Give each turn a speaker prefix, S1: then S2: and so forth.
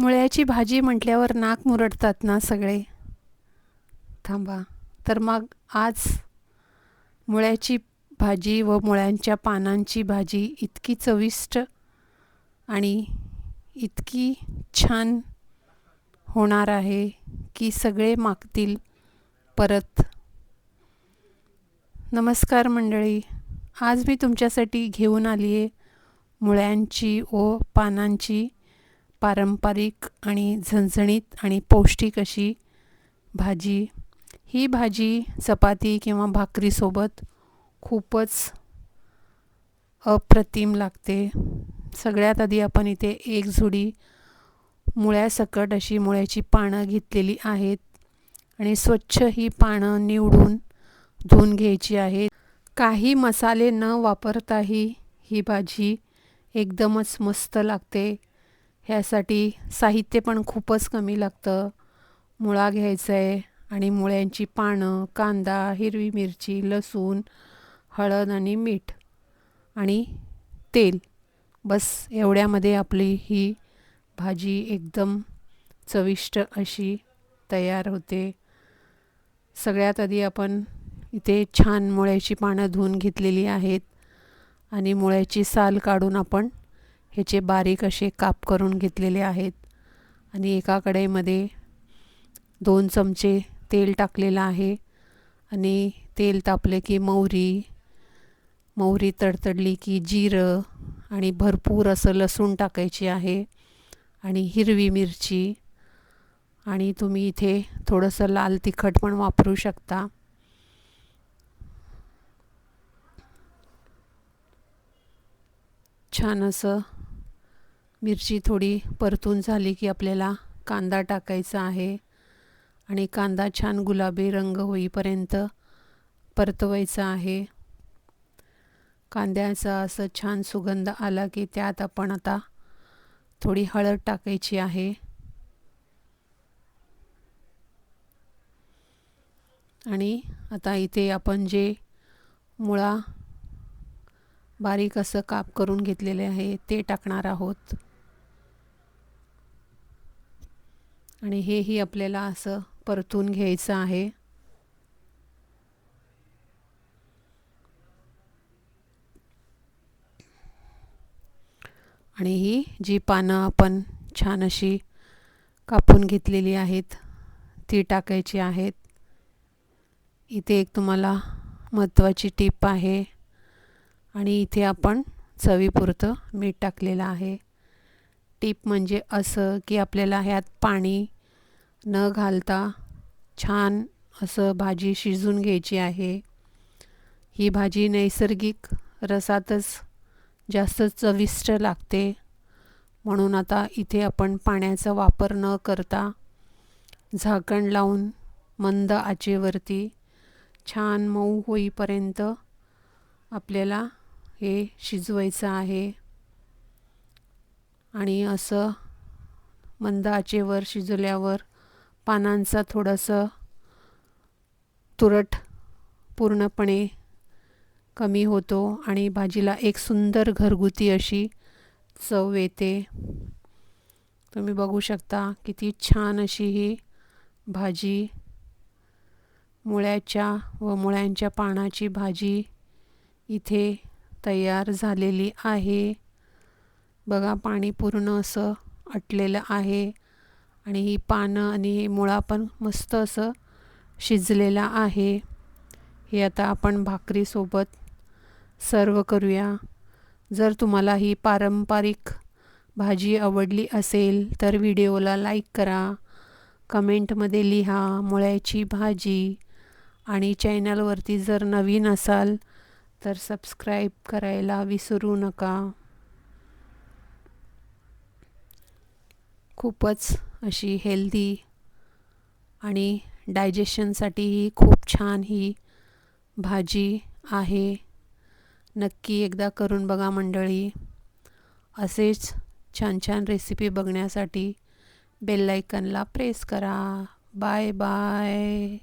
S1: मुळ्याची भाजी म्हटल्यावर नाक मुरडतात ना सगळे. थांबा. तर मग आज मुळ्याची भाजी व मुळ्यांच्या पानांची भाजी इतकी चविष्ट आणि इतकी छान होणार आहे की सगळे मागतील परत. नमस्कार मंडळी. आज मी तुमच्यासाठी घेऊन आली आहे मुळ्यांची व पानांची पारंपरिक आणि झणझणीत आणि पौष्टिक अशी भाजी. ही भाजी चपाती किंवा भाकरीसोबत खूपच अप्रतिम लागते. सगळ्यात आधी आपण इथे एक झुडी मुळ्यासकट अशी मुळ्याची पानं घेतलेली आहेत आणि स्वच्छ ही पानं निवडून धुवून घ्यायची आहेत काही मसाले न वापरताही ही भाजी एकदमच मस्त लागते. ह्यासाठी साहित्य पण खूपच कमी लागतं. मुळा घ्यायचा आहे आणि मुळ्यांची पानं कांदा हिरवी मिरची लसूण हळद आणि मीठ आणि तेल. बस एवढ्यामध्ये आपली ही भाजी एकदम चविष्ट अशी तयार होते. सगळ्यात आधी आपण इथे छान मुळ्याची पानं धुवून घेतलेली आहेत आणि मुळ्याची साल काढून आपण ह्याचे बारीक असे काप करून घेतलेले आहेत आणि एका कढईमध्ये दोन चमचे तेल टाकलेलं आहे आणि तेल तापले की मोहरी मोहरी तडतडली की जिरं आणि भरपूर असं लसूण टाकायची आहे आणि हिरवी मिरची आणि तुम्ही इथे थोडंसं लाल तिखट पण वापरू शकता. छान असं मिरची थोडी परतून झाली की आपल्याला कांदा टाकायचा आहे. आणि कांदा छान गुलाबी रंग होईपर्यंत परतवायचा आहे. कांद्याचा असं छान सुगंध आला की त्यात आपण आता थोडी हळद टाकायची आहे. आणि आता इथे आपण जे मुळा बारीक असं काप करून घेतलेले आहे ते टाकणार आहोत. आणि हेही आपल्याला असं परतून घ्यायचं आहे. आणि ही जी पानं आपण छान अशी कापून घेतलेली आहेत ती टाकायची आहेत. इथे एक तुम्हाला महत्त्वाची टीप आहे आणि इथे आपण चवीपुरतं मीठ टाकलेलं आहे. टीप म्हणजे असं की आपल्याला ह्यात पाणी न घालता छान असं भाजी शिजून घ्यायची आहे. ही भाजी नैसर्गिक रसातच जास्त चविष्ट लागते. म्हणून आता इथे आपण पाण्याचा वापर न करता झाकण लावून मंद आचेवरती छान मऊ होईपर्यंत आपल्याला हे शिजवायचं आहे. आणि असं मंद आचेवर शिजवल्यावर पानांचा थोडंसं तुरट पूर्णपणे कमी होतो आणि भाजीला एक सुंदर घरगुती अशी चव येते. तुम्ही बघू शकता किती छान अशी ही भाजी मुळ्याच्या व मुळ्यांच्या पानाची भाजी इथे तयार झालेली आहे. बघा पाणी पूर्ण असं आटलेलं आहे आणि ही पानं आणि मुळा पण मस्त असं शिजलेला आहे. हे आता आपण भाकरीसोबत सर्व करूया. जर तुम्हाला ही पारंपरिक भाजी आवडली असेल तर व्हिडिओला लाईक करा कमेंटमध्ये लिहा मुळ्याची भाजी आणि चॅनलवरती जर नवीन असाल तर सबस्क्राईब करायला विसरू नका. खूपच अशी हेल्दी आणि डायजेशनसाठीही खूप छान ही भाजी आहे. नक्की एकदा करून बघा मंडळी. असेच छान छान रेसिपी बघण्यासाठी बेल प्रेस करा. Bye bye